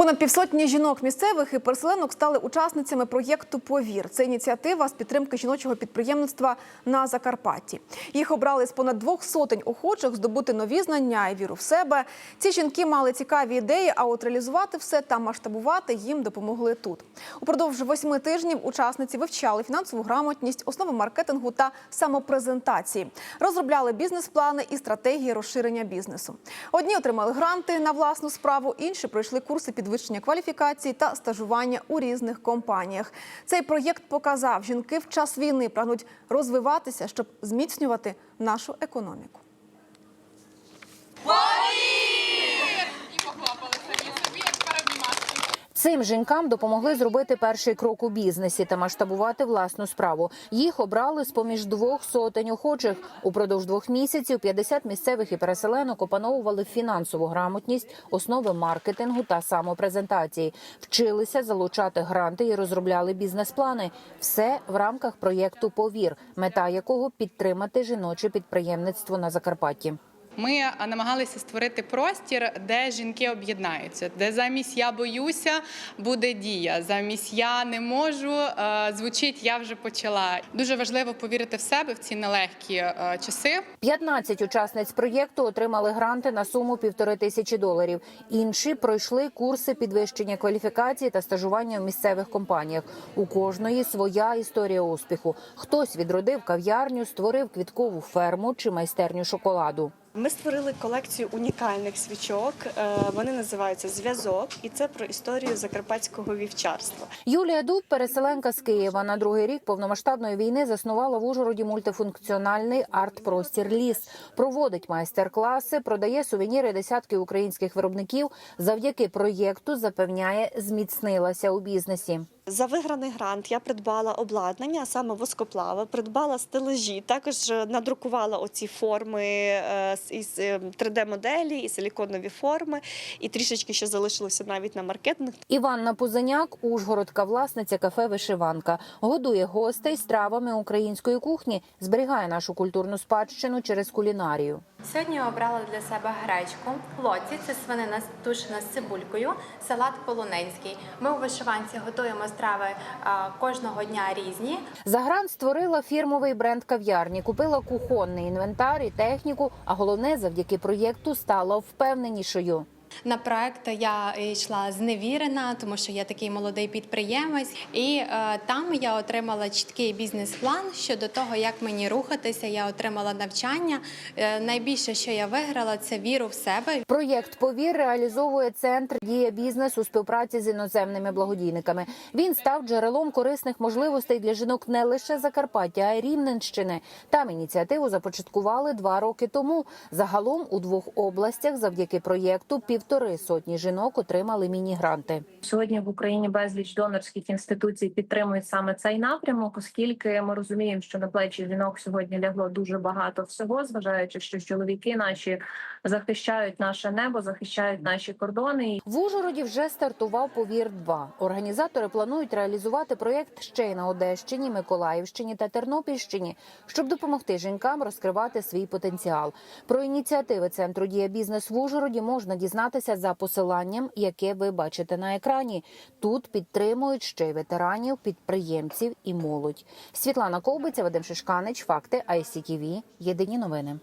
Понад півсотні жінок місцевих і переселенок стали учасницями проєкту Повір. Це ініціатива з підтримки жіночого підприємництва на Закарпатті. Їх обрали з понад двох сотень охочих здобути нові знання і віру в себе. Ці жінки мали цікаві ідеї, а от реалізувати все та масштабувати їм допомогли тут. Упродовж восьми тижнів учасниці вивчали фінансову грамотність, основи маркетингу та самопрезентації, розробляли бізнес-плани і стратегії розширення бізнесу. Одні отримали гранти на власну справу, інші пройшли курси підвищення кваліфікації та стажування у різних компаніях. Цей проєкт показав, жінки в час війни прагнуть розвиватися, щоб зміцнювати нашу економіку. Цим жінкам допомогли зробити перший крок у бізнесі та масштабувати власну справу. Їх обрали з поміж двох сотень охочих. Упродовж двох місяців 50 місцевих і переселенок опановували фінансову грамотність, основи маркетингу та самопрезентації, вчилися залучати гранти і розробляли бізнес-плани. Все в рамках проєкту Повір, мета якого підтримати жіноче підприємництво на Закарпатті. Ми намагалися створити простір, де жінки об'єднаються, де замість я боюся буде дія. Замість я не можу е, звучить я вже почала. Дуже важливо повірити в себе в ці нелегкі е, часи. 15 учасниць проєкту отримали гранти на суму півтори тисячі доларів. Інші пройшли курси підвищення кваліфікації та стажування в місцевих компаніях. У кожної своя історія успіху. Хтось відродив кав'ярню, створив квіткову ферму чи майстерню шоколаду. Ми створили колекцію унікальних свічок. Е, Вони називаються Зв'язок, і це про історію закарпатського вівчарства. Юлія Дуб, переселенка з Києва, на другий рік повномасштабної війни заснувала в Ужгороді мультифункціональний арт-простір Ліс. Проводить майстер-класи, продає сувеніри десятки українських виробників. Завдяки проєкту запевняє, зміцнилася у бізнесі. За виграний грант я придбала обладнання, а саме воскоплави, придбала стелажі, також е, надрукувала оці форми е, із 3D-моделі і силіконові форми, і трішечки ще залишилося навіть на маркетинг. Іванна Пузаняк, Ужгородка, власниця кафе Вишиванка, годує гостей стравами української кухні, зберігає нашу культурну спадщину через кулінарію. Сьогодні я обрала для себе гречку, лоці це свинина тушена з цибулькою, салат полуненський. Ми у вишиванці готуємо страви а, кожного дня різні. Загран створила фірмовий бренд кав'ярні, купила кухонний інвентар і техніку. А головне, завдяки проєкту стала впевненішою. На проект я йшла зневірена, тому що я такий молодий підприємець, і е, там я отримала чіткий бізнес-план щодо того, як мені рухатися. Я отримала навчання. Е, найбільше, що я виграла, це віру в себе. Проєкт Повір реалізовує центр дія бізнес у співпраці з іноземними благодійниками. Він став джерелом корисних можливостей для жінок не лише Закарпаття, а й Рівненщини. Там ініціативу започаткували два роки тому. Загалом у двох областях завдяки проєкту півтори сотні жінок отримали міні-гранти. Сьогодні в Україні безліч донорських інституцій підтримують саме цей напрямок, оскільки ми розуміємо, що на плечі жінок сьогодні лягло дуже багато всього, зважаючи, що чоловіки наші захищають наше небо, захищають наші кордони. В Ужгороді вже стартував Повір 2 Організатори планують реалізувати проєкт ще й на Одещині, Миколаївщині та Тернопільщині, щоб допомогти жінкам розкривати свій потенціал. Про ініціативи центру дія бізнес в Ужгороді можна дізнатися за посиланням, яке ви бачите на екрані. Тут підтримують ще й ветеранів, підприємців і молодь. Світлана Ковбиця, Вадим Шишканич, факти ICTV. Єдині новини.